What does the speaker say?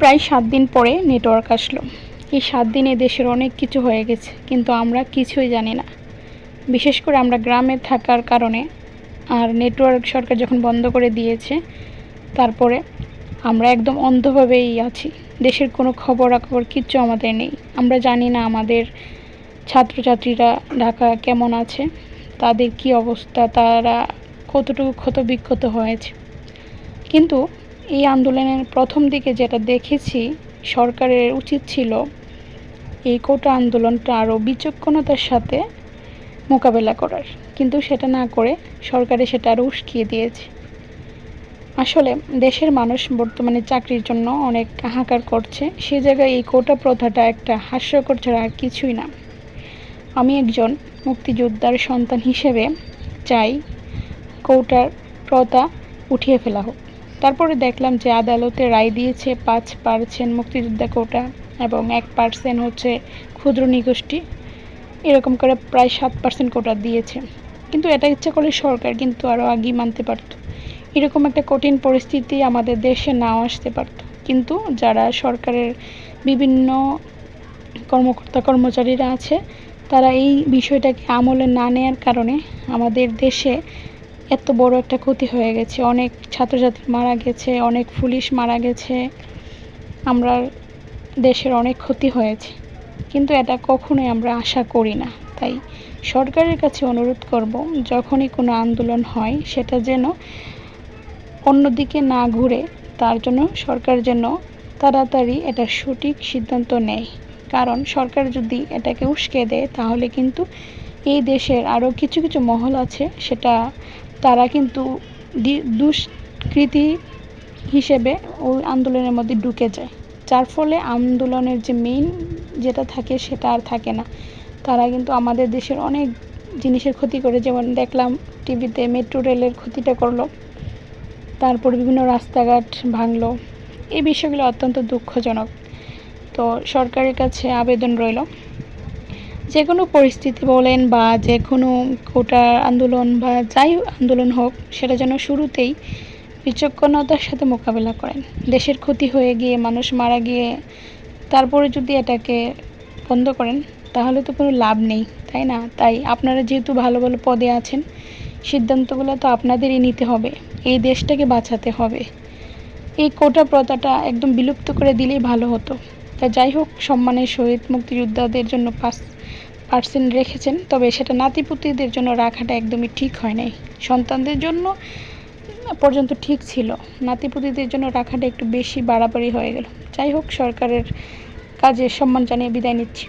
প্রায় সাত দিন পরে নেটওয়ার্ক আসলো। এই সাত দিনে দেশের অনেক কিছু হয়ে গেছে, কিন্তু আমরা কিছুই জানি না। বিশেষ করে আমরা গ্রামে থাকার কারণে আর নেটওয়ার্ক সরকার যখন বন্ধ করে দিয়েছে, তারপরে আমরা একদম অন্ধভাবেই আছি। দেশের কোনো খবরাখবর কিচ্ছু আমাদের নেই। আমরা জানি না আমাদের ছাত্রছাত্রীরা ঢাকা কেমন আছে, তাদের কি অবস্থা, তারা কতটুকু ক্ষত বিক্ষত হয়েছে। কিন্তু এই আন্দোলনের প্রথম দিকে যেটা দেখেছি, সরকারের উচিত ছিল এই কোটা আন্দোলনটা আরও বিচক্ষণতার সাথে মোকাবেলা করার। কিন্তু সেটা না করে সরকারে সেটা আরও উস্কিয়ে দিয়েছে। আসলে দেশের মানুষ বর্তমানে চাকরির জন্য অনেক হাহাকার করছে। সে জায়গায় এই কোটা প্রথাটা একটা হাস্যকর ছাড়া আর কিছুই না। আমি একজন মুক্তিযোদ্ধার সন্তান হিসেবে চাই কোটার প্রথা উঠিয়ে ফেলা হোক। তারপরে দেখলাম যে আদালতে রায় দিয়েছে, পাঁচ পার্সেন্ট মুক্তিযোদ্ধা কোটা এবং এক পার্সেন্ট হচ্ছে ক্ষুদ্র নিগোষ্ঠী। এরকম করে প্রায় সাত পার্সেন্ট কোটা দিয়েছে। কিন্তু এটা ইচ্ছা করলে সরকার কিন্তু আরও আগেই মানতে পারত। এরকম একটা কঠিন পরিস্থিতি আমাদের দেশে নাও আসতে পারত। কিন্তু যারা সরকারের বিভিন্ন কর্মকর্তা, কর্মচারীরা আছে, তারা এই বিষয়টাকে আমলে না নেওয়ার কারণে আমাদের দেশে এত বড় একটা ক্ষতি হয়ে গেছে। অনেক ছাত্রছাত্রী মারা গেছে, অনেক পুলিশ মারা গেছে। আমরা দেশের অনেক ক্ষতি হয়েছে। কিন্তু এটা কখনোই আমরা আশা করি না। তাই সরকারের কাছে অনুরোধ করব, যখনই কোনো আন্দোলন হয়, সেটা যেন অন্যদিকে না ঘুরে, তার জন্য সরকার যেন তাড়াতাড়ি এটা সঠিক সিদ্ধান্ত নেয়। কারণ সরকার যদি এটাকে উস্কে দেয়, তাহলে কিন্তু এই দেশের আরও কিছু কিছু মহল আছে, সেটা তারা কিন্তু দুষ্কৃতী হিসেবে ওই আন্দোলনের মধ্যে ঢুকে যায়। যার ফলে আন্দোলনের যে মেইন যেটা থাকে সেটা আর থাকে না। তারা কিন্তু আমাদের দেশের অনেক জিনিসের ক্ষতি করে, যেমন দেখলাম টিভিতে মেট্রো রেলের ক্ষতিটা করল, তারপর বিভিন্ন রাস্তাঘাট ভাঙলো। এই বিষয়গুলো অত্যন্ত দুঃখজনক। তো সরকারের কাছে আবেদন রইল। যে কোনো পরিস্থিতি বলেন বা যে কোনো কোটা আন্দোলন বা যাই আন্দোলন হোক, সেটা যেন শুরুতেই বিচক্ষণতার সাথে মোকাবেলা করেন। দেশের ক্ষতি হয়ে গিয়ে মানুষ মারা গিয়ে তারপরে যদি এটাকে বন্ধ করেন, তাহলে তো কোনো লাভ নেই, তাই না? তাই আপনারা যেহেতু ভালো ভালো পদে আছেন, সিদ্ধান্তগুলো তো আপনাদেরই নিতে হবে। এই দেশটাকে বাঁচাতে হবে। এই কোটা প্রথাটা একদম বিলুপ্ত করে দিলেই ভালো হতো। তা যাই হোক, সম্মানের সহিত মুক্তিযোদ্ধাদের জন্য পাঁচ পার্সেন্ট রেখেছেন, তবে সেটা নাতিপুতিদের জন্য রাখাটা একদমই ঠিক হয় নাই। সন্তানদের জন্য পর্যন্ত ঠিক ছিল। নাতিপুতিদের জন্য রাখাটা একটু বেশি বাড়াবাড়ি হয়ে গেল। যাই হোক, সরকারের কাজে সম্মান জানিয়ে বিদায় নিচ্ছি।